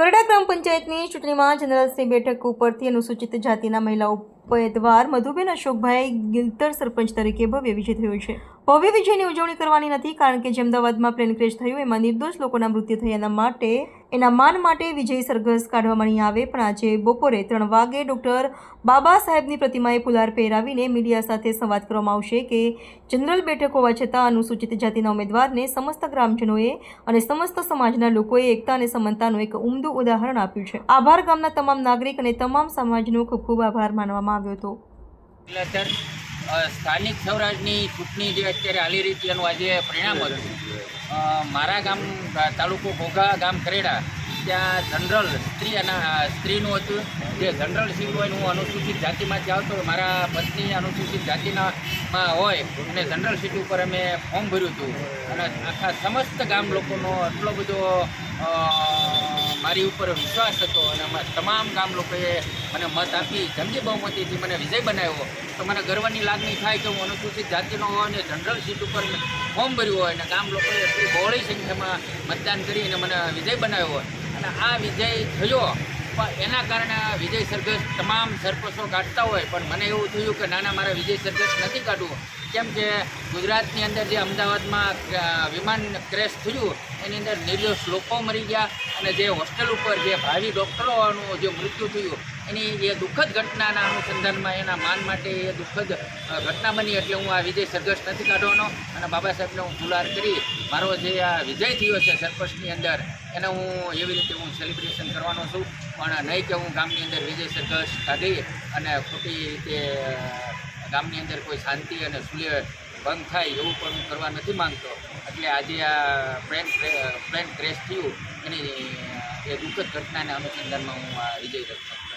ખરડા ગ્રામ પંચાયતની ચૂંટણીમાં જનરલશ્રી બેઠક ઉપરથી અનુસૂચિત જાતિના મહિલા ઉમેદવાર મધુબેન અશોકભાઈ ગિલતર સરપંચ તરીકે ભવ્ય વિજય થયો છે. ભવ્ય વિજયની ઉજવણી કરવાની નથી, કારણ કે જે અમદાવાદમાં પ્લેન ક્રેશ થયું, એમાં નિર્દોષ લોકોના મૃત્યુ થયાના માટે, એના માન માટે વિજય સરઘસ કાઢવામાં આવે. પણ આજે બપોરે ત્રણ વાગે ડૉક્ટર બાબા સાહેબની પ્રતિમાએ ફુલાર પહેરાવીને મીડિયા સાથે સંવાદ કરવામાં આવશે કે જનરલ બેઠક હોવા છતાં અનુસૂચિત જાતિના ઉમેદવારને સમસ્ત ગ્રામજનોએ અને સમસ્ત સમાજના લોકોએ એકતા અને સમાનતાનું એક ઉમદું ઉદાહરણ આપ્યું છે. આભાર ગામના તમામ નાગરિક અને તમામ સમાજનો ખૂબ ખૂબ આભાર માનવામાં આવ્યો હતો. સ્થાનિક સ્વરાજની ચૂંટણી જે અત્યારે હાલી રહી છે એનું આજે પરિણામ હતું. મારા ગામ તાલુકો ઘોઘા ગામ ખરેડા ત્યાં જનરલ સ્ત્રી અને સ્ત્રીનું હતું. જે જનરલ સીટ હોય હું અનુસૂચિત જાતિમાંથી આવતો મારા પત્ની અનુસૂચિત જાતિના માં હોય અને જનરલ સીટ ઉપર અમે ફોર્મ ભર્યું હતું. અને આખા સમસ્ત ગામ લોકોનો એટલો બધો મારી ઉપર વિશ્વાસ હતો અને અમા- તમામ ગામ લોકોએ મને મત આપી. જંગી બહુમતીથી મને વિજય બનાવ્યો. તો મને ગર્વની લાગણી થાય કે હું અનુસૂચિત જાતિનો હોય અને જનરલ સીટ ઉપર ફોર્મ ભર્યું હોય અને ગામ લોકોએ એટલી બહોળી સંખ્યામાં મતદાન કરીને મને વિજય બનાવ્યો. હોય અને આ વિજય થયો. પણ એના કારણે વિજય સરઘસ તમામ સરપંચો કાઢતા હોય. પણ મને એવું થયું કે નાના મારા વિજય સરઘસ નથી કાઢવું. કેમ કે ગુજરાતની અંદર જે અમદાવાદમાં વિમાન ક્રેશ થયું એની અંદર નિર્દોષ લોકો મરી ગયા અને જે હોસ્ટેલ ઉપર જે ભાવિ ડૉક્ટરોનું જે મૃત્યુ થયું, એની એ દુઃખદ ઘટનાના અનુસંધાનમાં એના માન માટે એ દુઃખદ ઘટના બની એટલે હું આ વિજય સરઘસ નથી કાઢવાનો અને બાબા સાહેબને હું ગુલાર કરી, મારો જે આ વિજય થયો છે સરપંચની અંદર, એને હું એવી રીતે હું સેલિબ્રેશન કરવાનો છું. પણ નહીં કે હું ગામની અંદર વિજય સરઘસ કાઢી અને ખોટી રીતે ગામની અંદર કોઈ શાંતિ અને સુલે ભંગ થાય એવું પણ હું કરવા નથી માંગતો. એટલે આજે આ પ્લેન પ્લેન ક્રેશ થયું એની એ દુઃખદ ઘટનાના અનુસંધાનમાં હું આ વિજય રક્ષણ